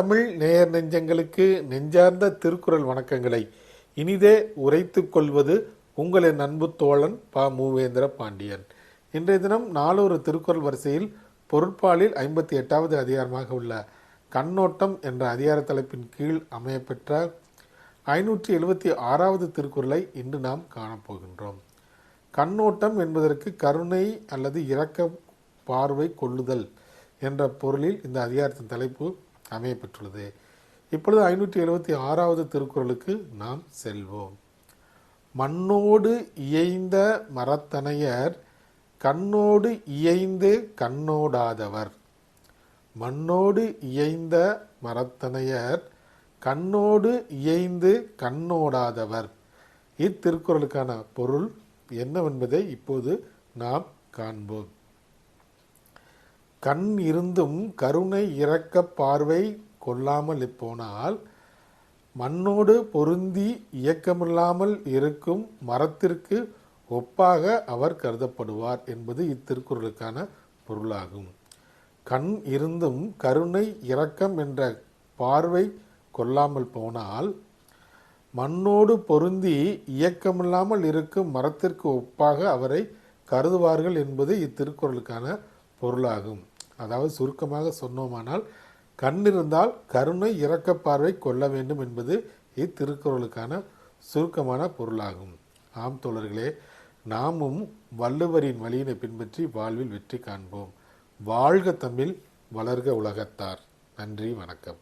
தமிழ் நேயர் நெஞ்சங்களுக்கு நெஞ்சார்ந்த திருக்குறள் வணக்கங்களை. இனிதே உரைத்து கொள்வது உங்களின் அன்பு தோழன் ப. மூவேந்திர பாண்டியன். இன்றைய தினம் நாலொரு திருக்குறள் வரிசையில் பொருட்பாலில் ஐம்பத்தி எட்டாவது அதிகாரமாக உள்ள கண்ணோட்டம் என்ற அதிகார தலைப்பின் கீழ் அமையப்பெற்ற ஐநூற்றி எழுபத்தி ஆறாவது திருக்குறளை இன்று நாம் காணப்போகின்றோம் கண்ணோட்டம் என்பதற்கு கருணை அல்லது இரக்க பார்வை கொள்ளுதல் என்ற பொருளில் இந்த அதிகாரத்தின் தலைப்பு அமையப்பெற்றுள்ளது இப்பொழுது ஐநூற்றி எழுபத்தி ஆறாவது திருக்குறளுக்கு நாம் செல்வோம். மண்ணோடு இயைந்த மரத்தனையர் கண்ணோடு இயைந்து கண்ணோடாதவர். மண்ணோடு இயைந்த மரத்தனையர் கண்ணோடு இயைந்து கண்ணோடாதவர். இத்திருக்குறளுக்கான பொருள் என்னவென்பதை இப்போது நாம் காண்போம். கண் இருந்தும் கருணை இறக்க பார்வை கொள்ளாமல் போனால் மண்ணோடு பொருந்தி இயக்கமில்லாமல் இருக்கும் மரத்திற்கு ஒப்பாக அவர் கருதப்படுவார் என்பது இத்திருக்குறளுக்கான பொருளாகும். கண் இருந்தும் கருணை இரக்கம் என்ற பார்வை கொள்ளாமல் போனால் மண்ணோடு பொருந்தி இயக்கமில்லாமல் இருக்கும் மரத்திற்கு ஒப்பாக அவரை கருதுவார்கள் என்பது இத்திருக்குறளுக்கான பொருளாகும். அதாவது சுருக்கமாக சொன்னோமானால் கண் இருந்தால் கருணை இறக்க பார்வை கொள்ள வேண்டும் என்பது இத்திருக்குறளுக்கான சுருக்கமான பொருளாகும். ஆம் தோழர்களே நாமும் வள்ளுவரின் வழியினை பின்பற்றி வாழ்வில் வெற்றி காண்போம். வாழ்க தமிழ் வளர்க உலகத்தார். நன்றி வணக்கம்.